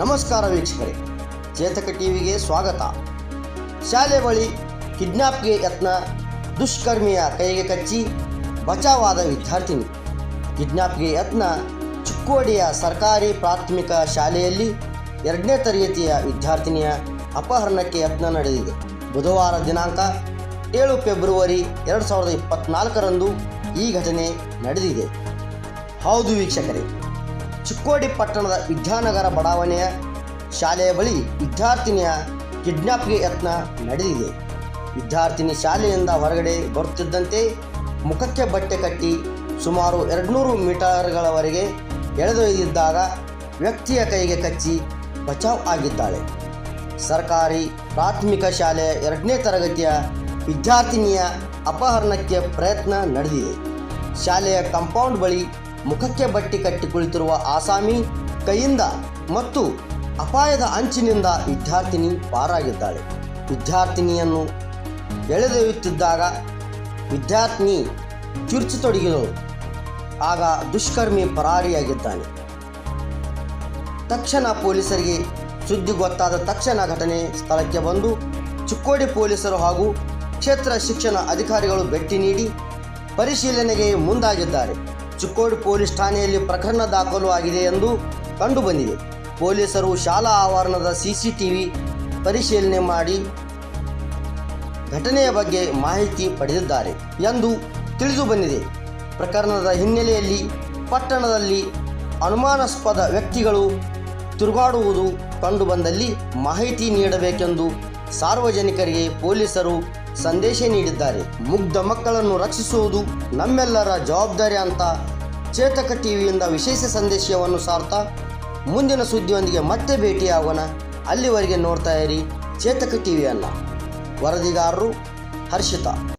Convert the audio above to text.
ನಮಸ್ಕಾರ ವೀಕ್ಷಕರೇ. ಚೇತಕ ಟಿವಿಗೆ ಸ್ವಾಗತ. ಶಾಲೆ ಬಳಿ ಕಿಡ್ನಾಪ್ಗೆ ಯತ್ನ, ದುಷ್ಕರ್ಮಿಯ ಕೈಗೆ ಕಚ್ಚಿ ಬಚಾವಾದ ವಿದ್ಯಾರ್ಥಿನಿ. ಕಿಡ್ನಾಪ್ಗೆ ಯತ್ನ, ಚಿಕ್ಕೋಡಿಯ ಸರ್ಕಾರಿ ಪ್ರಾಥಮಿಕ ಶಾಲೆಯಲ್ಲಿ ಎರಡನೇ ತರಗತಿಯ ವಿದ್ಯಾರ್ಥಿನಿಯ ಅಪಹರಣಕ್ಕೆ ಯತ್ನ ನಡೆದಿದೆ. ಬುಧವಾರ ದಿನಾಂಕ ಏಳು ಫೆಬ್ರವರಿ ಎರಡು ಸಾವಿರದ ಇಪ್ಪತ್ನಾಲ್ಕರಂದು ಈ ಘಟನೆ ನಡೆದಿದೆ. ಹೌದು ವೀಕ್ಷಕರೇ ಚಿಕ್ಕೋಡಿ ಪಟ್ಟಣದ ವಿದ್ಯಾನಗರ ಬಡಾವಣೆಯ ಶಾಲೆಯ ಬಳಿ ವಿದ್ಯಾರ್ಥಿನಿಯ ಕಿಡ್ನಾಪ್ಗೆ ಯತ್ನ ನಡೆದಿದೆ. ವಿದ್ಯಾರ್ಥಿನಿ ಶಾಲೆಯಿಂದ ಹೊರಗಡೆ ಬರುತ್ತಿದ್ದಂತೆ ಮುಖಕ್ಕೆ ಬಟ್ಟೆ ಕಟ್ಟಿ ಸುಮಾರು ಎರಡುನೂರು ಮೀಟರ್ಗಳವರೆಗೆ ಎಳೆದೊಯ್ದಿದ್ದಾಗ ವ್ಯಕ್ತಿಯ ಕೈಗೆ ಕಚ್ಚಿ ಬಚಾವ್ ಆಗಿದ್ದಾಳೆ. ಸರ್ಕಾರಿ ಪ್ರಾಥಮಿಕ ಶಾಲೆಯ ಎರಡನೇ ತರಗತಿಯ ವಿದ್ಯಾರ್ಥಿನಿಯ ಅಪಹರಣಕ್ಕೆ ಪ್ರಯತ್ನ ನಡೆದಿದೆ. ಶಾಲೆಯ ಕಾಂಪೌಂಡ್ ಬಳಿ ಮುಖಕ್ಕೆ ಬಟ್ಟಿ ಕಟ್ಟಿ ಕುಳಿತಿರುವ ಆಸಾಮಿ ಕೈಯಿಂದ ಮತ್ತು ಅಪಾಯದ ಅಂಚಿನಿಂದ ವಿದ್ಯಾರ್ಥಿನಿ ಪಾರಾಗಿದ್ದಾಳೆ. ವಿದ್ಯಾರ್ಥಿನಿಯನ್ನು ಎಳೆದೊಯ್ಯುತ್ತಿದ್ದಾಗ ವಿದ್ಯಾರ್ಥಿನಿ ಕಿರುಚತೊಡಗಿದಳು ಆಗ ದುಷ್ಕರ್ಮಿ ಪರಾರಿಯಾಗಿದ್ದಾನೆ ತಕ್ಷಣ ಪೊಲೀಸರಿಗೆ ಸುದ್ದಿ ಗೊತ್ತಾದ ತಕ್ಷಣ ಘಟನೆ ಸ್ಥಳಕ್ಕೆ ಬಂದು ಚಿಕ್ಕೋಡಿ ಪೊಲೀಸರು ಹಾಗೂ ಕ್ಷೇತ್ರ ಶಿಕ್ಷಣ ಅಧಿಕಾರಿಗಳು ಭೇಟಿ ನೀಡಿ ಪರಿಶೀಲನೆಗೆ ಮುಂದಾಗಿದ್ದಾರೆ. ಚಿಕ್ಕೋಡಿ ಪೊಲೀಸ್ ಠಾಣೆಯಲ್ಲಿ ಪ್ರಕರಣ ದಾಖಲು ಆಗಿದೆ ಎಂದು ಕಂಡುಬಂದಿದೆ. ಪೊಲೀಸರು ಶಾಲಾ ಆವರಣದ ಸಿಸಿಟಿವಿ ಪರಿಶೀಲನೆ ಮಾಡಿ ಘಟನೆಯ ಬಗ್ಗೆ ಮಾಹಿತಿ ಪಡೆದಿದ್ದಾರೆ ಎಂದು ತಿಳಿದು ಬಂದಿದೆ ಪ್ರಕರಣದ ಹಿನ್ನೆಲೆಯಲ್ಲಿ ಪಟ್ಟಣದಲ್ಲಿ ಅನುಮಾನಾಸ್ಪದ ವ್ಯಕ್ತಿಗಳು ತಿರುಗಾಡುವುದು ಕಂಡುಬಂದಲ್ಲಿ ಮಾಹಿತಿ ನೀಡಬೇಕೆಂದು ಸಾರ್ವಜನಿಕರಿಗೆ ಪೊಲೀಸರು ಸಂದೇಶ ನೀಡಿದ್ದಾರೆ. ಮುಗ್ಧ ಮಕ್ಕಳನ್ನು ರಕ್ಷಿಸುವುದು ನಮ್ಮೆಲ್ಲರ ಜವಾಬ್ದಾರಿ ಅಂತ ಚೇತಕ ಟಿವಿಯಿಂದ ವಿಶೇಷ ಸಂದೇಶವನ್ನು ಸಾರ್ತಾ ಮುಂದಿನ ಸುದ್ದಿಯೊಂದಿಗೆ ಮತ್ತೆ ಭೇಟಿಯಾಗೋಣ. ಅಲ್ಲಿವರೆಗೆ ನೋಡ್ತಾ ಇರಿ ಚೇತಕ ಟಿವಿಯನ್ನು. ವರದಿಗಾರರು ಹರ್ಷಿತಾ.